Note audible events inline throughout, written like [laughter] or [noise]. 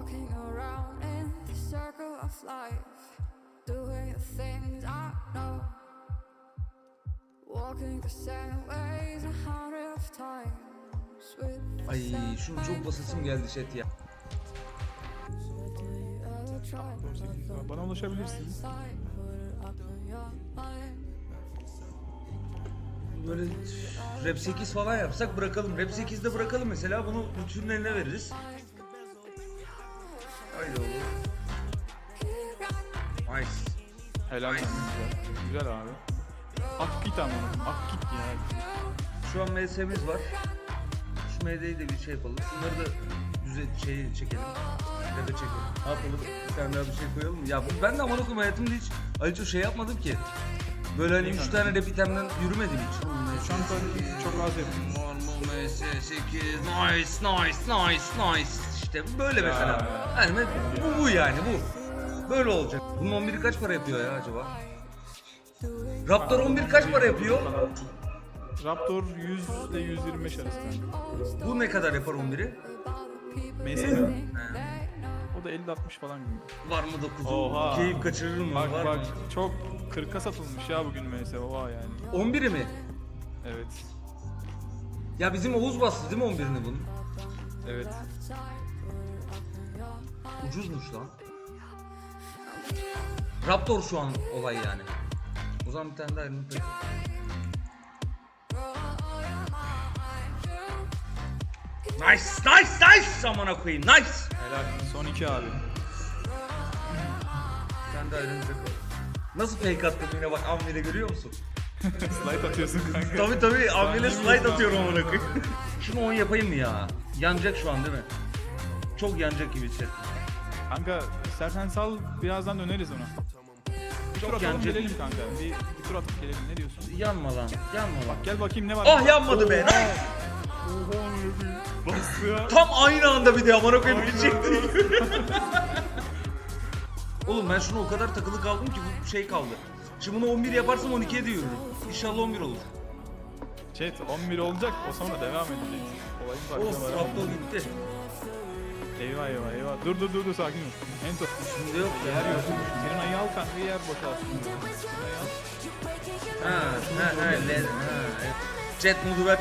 Walking around in the circle of life, doing the things I know. Walking the same ways a hundred of times with Ay şunu çok basasım geldi chat ya. Do you ever try 18 lira. Bana mind? Böyle rap 8 falan yapsak bırakalım. Rap 8'de bırakalım mesela bunu bütünlerine veririz. Helal. Nice. Güzel. Güzel abi. Ak git ama. Ak git ya. Şu an MS'miz var. Şu MD'yi de bir şey yapalım. Şunları da düze şey çekelim. Ya da çekelim. Ne yapalım? Bir tane daha bir şey koyalım mı? Ya bu- ben de okuyayım hayatımda hiç Aliço şey yapmadım ki. Böyle hani 3 tane rap itemden yürümedim hiç. Şu an tabii çok az yapıyoruz. Normal MS8 nice nice nice nice işte böyle mesela. Yani bu, bu yani bu. Böyle olacak. Bunun 11'i kaç para yapıyor ya acaba? Raptor 11 kaç para yapıyor? Raptor 100 ile 125 arası kanka. Bu ne kadar yapar 11'i? Mesela He. o da 50-60 falan gibi. Var mı 9'u? Oha. Keyif kaçırır mı? Bak Var bak mı? çok 40'a satılmış ya bugün mesela oha yani. 11'i mi? Evet. Ya bizim Oğuz bastı değil mi 11'ini bunun? Evet. Ucuzmuş lan. Raptor şu an olay yani. O zaman bir tane daha elini pek. Nice, nice, nice! Amına koyayım, nice! Helal. Son iki abi. Tane daha elini koy. Nasıl fake attım yine bak Ammir'e görüyor musun? [laughs] Slide atıyorsun kanka. Tabi tabi Ammir'e Sen slide atıyorum amına koyayım. [laughs] Şunu 10 yapayım mı ya? Yanacak şu an değil mi? Çok yanacak gibi hissettim. Kanka istersen sal birazdan döneriz ona. Bir tur atalım yancı. gelelim kanka. Bir, bir tur atıp gelelim ne diyorsun? Yanma lan, yanma lan. Gel bakayım ne var. Ah yanmadı be. Oha Bastı ya. Tam aynı anda bir de amına koyayım gidecekti. [laughs] Oğlum ben şunu o kadar takılı kaldım ki bu şey kaldı. Şimdi bunu 11 yaparsam 12'ye de yürürüm. İnşallah 11 olur. Chat 11 olacak o sonra devam edecek. Olayın Of farkına var. Raptor gitti. Eyvah eyvah eyvah. Dur dur dur dur sakin ol. En top. Şimdi yok. Yer yok. Senin ayı al kanka yer boşalsın. Ha ha ha. le- ha. Jet modu ver.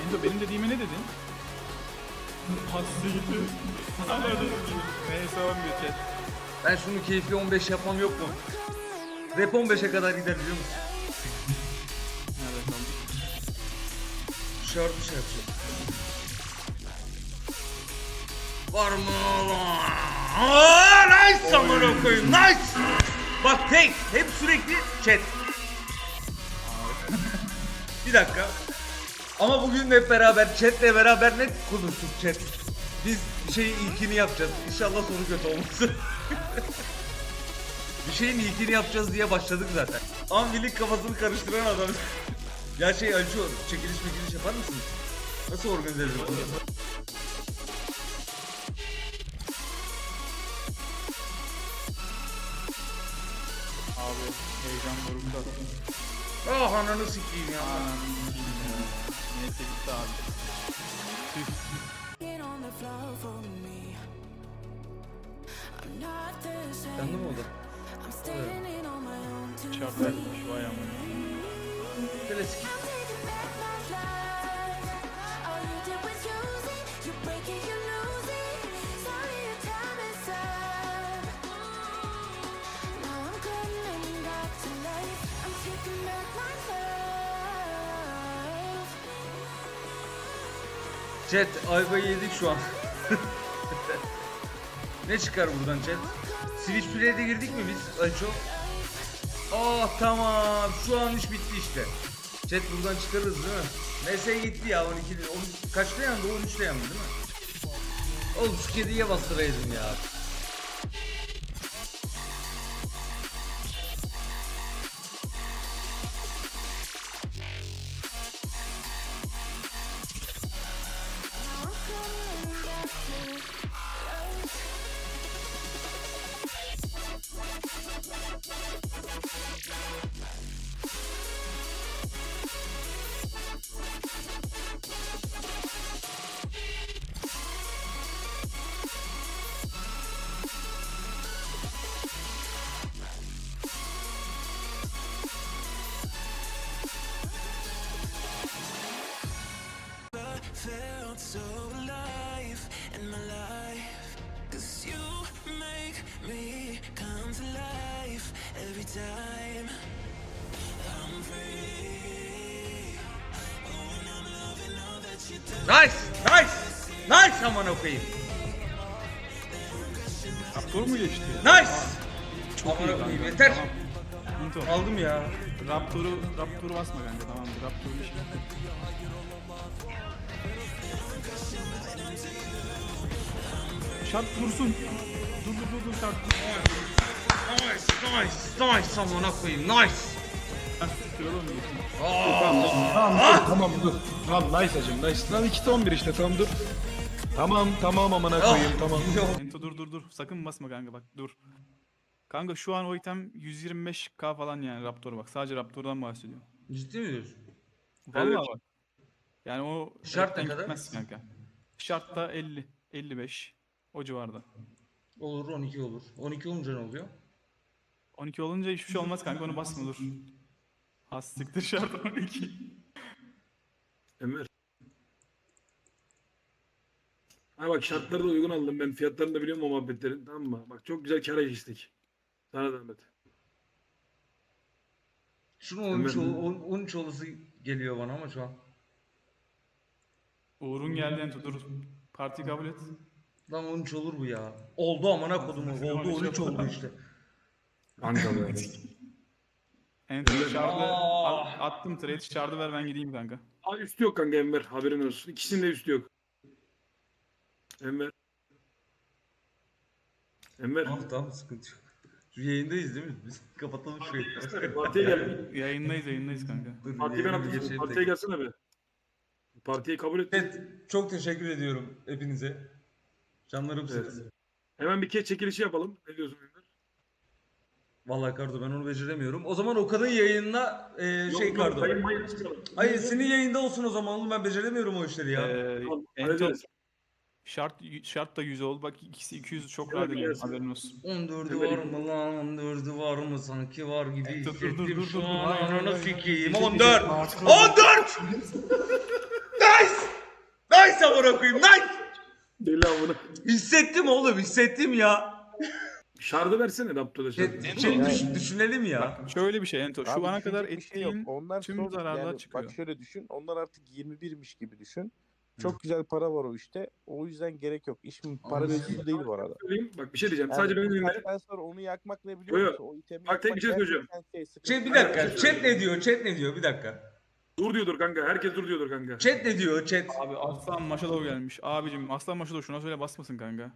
Endo benim dediğime ne dedin? Gitti. Anladın. Neyse 11 chat. Ben şunu keyifli 15 yapmam yok mu? Rap 15'e kadar gider biliyor musun? Şarkı şey yapacağım. Var mı lan? Nice amına koyayım nice. Bak tek hep sürekli chat. [laughs] Bir dakika. Ama bugün hep beraber chatle beraber net konuştuk chat. Biz şeyin ilkini yapacağız. İnşallah sonu kötü olmasın. [laughs] bir şeyin ilkini yapacağız diye başladık zaten. Anvilik kafasını karıştıran adam. Ya şey Alço çekiliş mekiliş yapar mısın? Nasıl organize ederiz bunu? Abi heyecan dorukta. Ah ananı sikeyim ya. Anam Neyse gitti abi. Tüh. Get on the floor for me. I'm not the same. Yandı mı o da? I'm standing on my own two Çarp feet. vermiş vay amına. Klasik. Chat ayva yedik şu an. [laughs] ne çıkar buradan chat? Switch Play'de girdik mi biz Alço? Ah tamam şu an iş bitti işte. Chat buradan çıkarırız değil mi? MS gitti ya 12 13 kaçta yandı? 13'te yandı değil mi? Oğlum şu kediye bastıraydım ya. Nice! Nice! Nice aman okuyayım. Raptor mu geçti? Nice! Çok iyi Aman kanka. okuyayım yeter. Tamam. Into. Aldım ya. Raptor'u Raptor'u basma kanka tamam? Raptor'u işi. Şart vursun. Dur dur dur dur şart. Nice, nice, nice aman okuyayım. Nice. Tutuyorum geçtim. Tamam dur tamam dur. Tamam nice hacım nice. Lan 2'de 11 işte tamam dur. Tamam tamam amına koyayım tamam. Ento dur dur dur. Sakın basma kanka bak dur. Kanka şu an o item 125k falan yani Raptor bak. Sadece Raptor'dan bahsediyorum. Ciddi mi diyorsun? Vallahi bak. Yani o Şart ne kadar? gitmez kanka. Şart da 50, 55 o civarda. Olur 12 olur. 12 olunca ne oluyor? 12 olunca hiçbir şey olmaz kanka onu basma dur. Hastiktir şart 12. Ömer. Ha bak şartları da uygun aldım ben fiyatlarını da biliyorum o muhabbetlerin tamam mı? Bak çok güzel kâra geçtik. Sana da Ahmet. Şunun 13, Ömer- ol, 13 olası geliyor bana ama şu an. Uğur'un geldi Ento dur. Parti kabul et. Lan 13 olur bu ya. Oldu amına kodumu. Oldu 13 oldu işte. Kanka be. [laughs] Aa. at- attım trade şardı ver ben gideyim kanka. Abi üstü yok kanka Enver haberin olsun. İkisinin de üstü yok. Enver. Enver. Tamam tamam sıkıntı yok. Şu yayındayız değil mi? Biz [laughs] kapatalım şu yayını. Partiye gel. Yayındayız yayındayız kanka. Dur, Partiye ben yayını bir atayım. geçelim Partiye gelsene be. Partiyi kabul et. Evet, çok teşekkür ediyorum hepinize. Canlarımsınız. Hemen bir kez çekilişi yapalım. Ne diyorsun Enver? Vallahi Kardo ben onu beceremiyorum. O zaman Okan'ın yayınına e, şey Yok, yok, Kardo. Çıkalım. Hayır senin yayında olsun o zaman oğlum ben beceremiyorum o işleri ya. Ee, hallederiz. şart şart da 100 oldu bak ikisi 200 çok rahat ediyor haberin olsun. 14'ü var mı lan 14'ü var mı sanki var gibi Evet, dur, dur, hissettim dur, dur, şu dur. an Hayır, hayır, ananı hayır. sikeyim Bir şey 14 diyeceğim. 14 Nice Nice amına koyayım nice Deli amına. Hissettim oğlum hissettim ya Şardı versene Raptor'da şardı. Şey, şey düş- düşünelim ya Şöyle bir şey Ento şu Abi ana kadar düşünecek bir şey yok. ettiğin Onlar tüm son- zararlar yani çıkıyor. Bak şöyle düşün. Onlar artık 21'miş gibi düşün. Çok güzel para var o işte. O yüzden gerek yok. İş mi- para mevzusu değil bu arada. Söyleyeyim. Bak bir şey diyeceğim. Yani Sadece beni bu dinle. saatten sonra onu yakmak ne biliyor Yo, yo. musun? O itemi Bak, tek bir şey söyleyeceğim. gerçekten şey, sıkıntı. Şey bir dakika chat ne diyor chat ne diyor bir dakika Dur diyordur kanka. Herkes dur diyordur kanka. Chat ne diyor chat Abi Aslan Maşalov gelmiş. Abicim Aslan Maşalov şuna söyle basmasın kanka.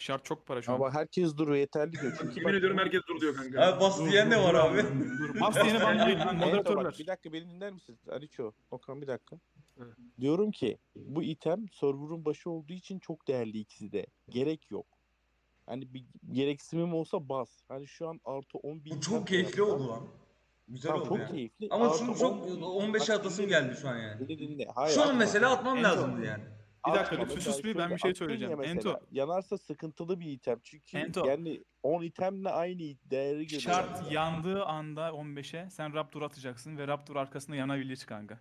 Şart çok para şu an. Ama herkes duruyor yeterli diyor. Çünkü Yemin ediyorum herkes dur diyor kanka. Ha bas diyen de var abi Dur bas diyene lan Ento bak, moderatörler. bir dakika beni dinler misin? Aliço, Okan bir dakika. Diyorum ki bu item server'ın başı olduğu için çok değerli ikisi de. Gerek yok. Hani bir gereksinimim olsa bas. Hani şu an artı 10 bin. Bu çok keyifli oldu lan Güzel Tamam, oldu çok ya. keyifli. Ama Artı şunu çok 10 bin. 15 Bak, atasım dinle, geldi şu an yani Beni dinle. Hayır, Şu an atma. mesela atmam lazımdı yani Bir dakika Atma. bir sus bir ben bir şey attın ya söyleyeceğim. mesela, Ento Yanarsa sıkıntılı bir item. Çünkü Ento. yani 10 itemle aynı değeri görüyor. şart yandığı anda 15'e sen Raptor atacaksın ve Raptor arkasında yanabilir kanka.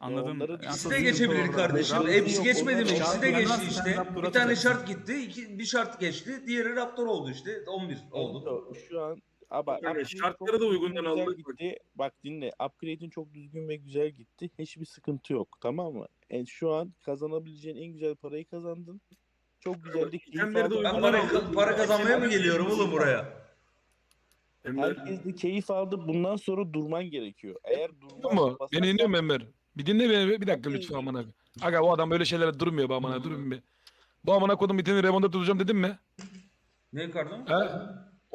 Anladın mı? onları Yani İkisi de geçebilir kardeşim. Hepsi geçmedi mi? İkisi de geçti işte. Bir tane şart gitti, iki, bir şart geçti. Diğeri Raptor oldu işte. 11 oldu. Şu an ama Kanka, upgrade şartları da uygundan aldık. Gitti. Bak dinle. Upgrade'in çok düzgün ve güzel gitti. Hiçbir sıkıntı yok. Tamam mı? E, şu an kazanabileceğin en güzel parayı kazandın. Çok güzel de keyif itemleri de aldın. Ben para, para kazanmaya mı geliyorum oğlum buraya? Herkes de keyif aldı. Bundan sonra durman gerekiyor. Eğer Ama durmazsan beni dinliyor musun Enver? Bir dinle beni bir dakika lütfen amına. koyayım. Aga o adam böyle şeylere durmuyor be amına durun bir. Bu amına kodum biteni remonda tutacağım dedim mi? Ne kardım? He?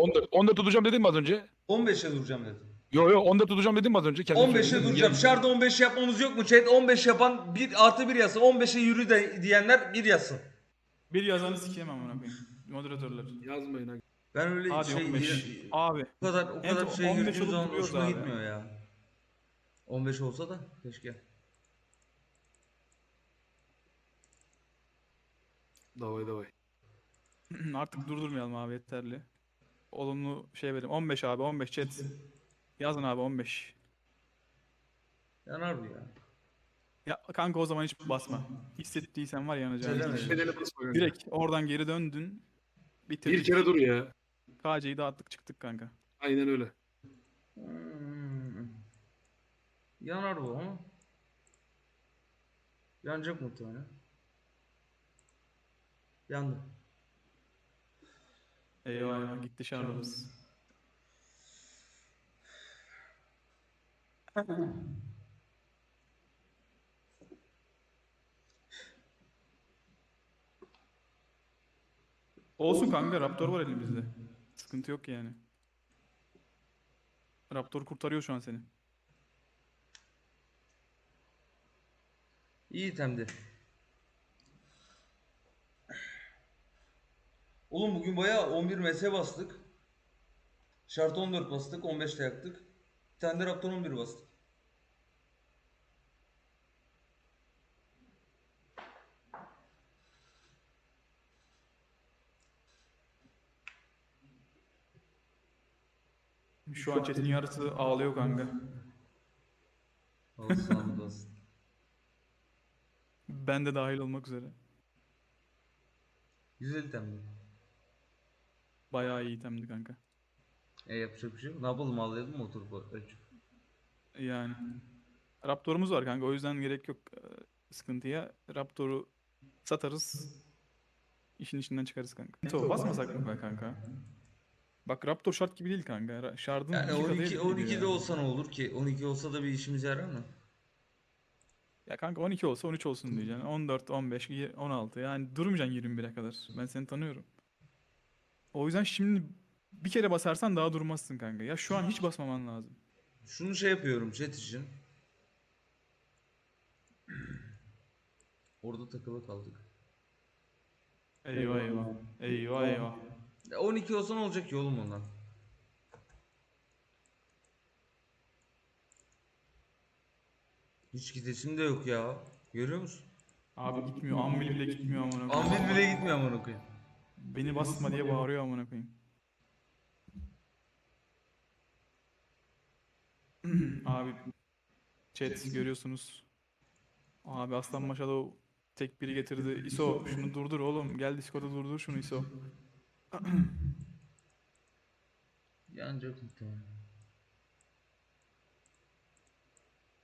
14, 14 tutacağım dedim mi az önce? 15'e duracağım dedim. Yo yo 14 tutacağım dedim mi az önce? Kendim 15'e söyledim. duracağım. Şart 15 yapmamız yok mu chat? 15 yapan 1 artı 1 yazsın. 15'e yürü de diyenler 1 yazsın. Bir yazanı sikeyim amına koyayım. Moderatörler. Yazmayın aga. Ben öyle Hadi şey 15. Abi o kadar o kadar Evet, şey 15 yürüdüğüm olup zaman duruyoruz hoşuma abi. gitmiyor ya. 15 olsa da keşke. Davay davay. [clears throat] artık durdurmayalım abi yeterli. Olumlu şey verelim. 15 abi 15 chat. Yazın abi 15. Yanar bu ya. Ya kanka o zaman hiç basma. Hissettiysen var yanacağını. Bedeni basma kanka. Direkt oradan geri döndün. Bitirdik. Bir kere dur ya. KC'yi dağıttık çıktık kanka. Aynen öyle. Hmm. Yanar bu ama. Yanacak muhtemelen. Yandı. Eyvah eyvah gitti şarjımız. Olsun kanka Raptor var elimizde. Sıkıntı yok yani. Raptor kurtarıyor şu an seni. İyi itemdi. Oğlum bugün bayağı 11 MS bastık. Şart 14 bastık, 15 de yaktık. Bir tane de Raptor 11 bastık. Şu an chat'in yarısı ağlıyor kanka. Olsun olsun. Ben de dahil olmak üzere. Güzel itemdi. Bayağı iyi itemdi kanka. E yapacak bir şey yok. Ne yapalım ağlayalım mı oturup ölçüp? Yani. Raptor'umuz var kanka o yüzden gerek yok e, sıkıntıya. Raptor'u satarız. İşin içinden çıkarız kanka. To basmasak mı be kanka? Bak Raptor şart gibi değil kanka. Şardın Yani iki katı 12 ediyor 12 de yani. olsa ne olur ki? 12 olsa da bir işimize yarar mı? Ya kanka 12 olsa 13 olsun diyeceksin. 14, 15, y- 16. Yani durmayacaksın 21'e kadar. Ben seni tanıyorum. O yüzden şimdi bir kere basarsan daha durmazsın kanka. Ya şu an hiç basmaman lazım. Şunu şey yapıyorum chat için. Orada takılı kaldık. Eyvah eyvah. Eyvah eyvah. Ya 12 olsa ne olacak ki oğlum ondan? Hiç gidesim de yok ya. Görüyor musun? Abi gitmiyor. Anvil bile gitmiyor amına koyayım. Anvil bile gitmiyor amına koyayım. Beni basma diye bağırıyor amına koyayım. [clears throat] Abi chat görüyorsunuz. Abi Aslan Maşado tek biri getirdi. ISO şunu durdur oğlum. Gel Discord'da durdur şunu ISO. [clears throat] Yanacak muhtemelen.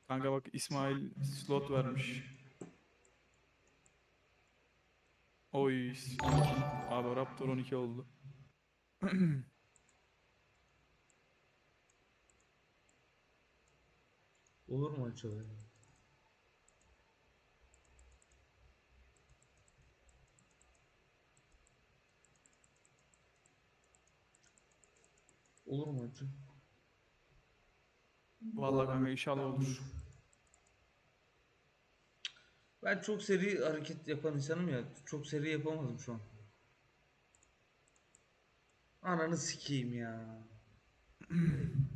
Kanka bak İsmail slot vermiş. Oy 12. Abi Raptor 12 oldu. [clears throat] Olur mu açılıyor? Olur mu açı? Vallahi kanka inşallah olur. Ben çok seri hareket yapan insanım ya. Çok seri yapamadım şu an. Ananı sikeyim ya. [clears throat]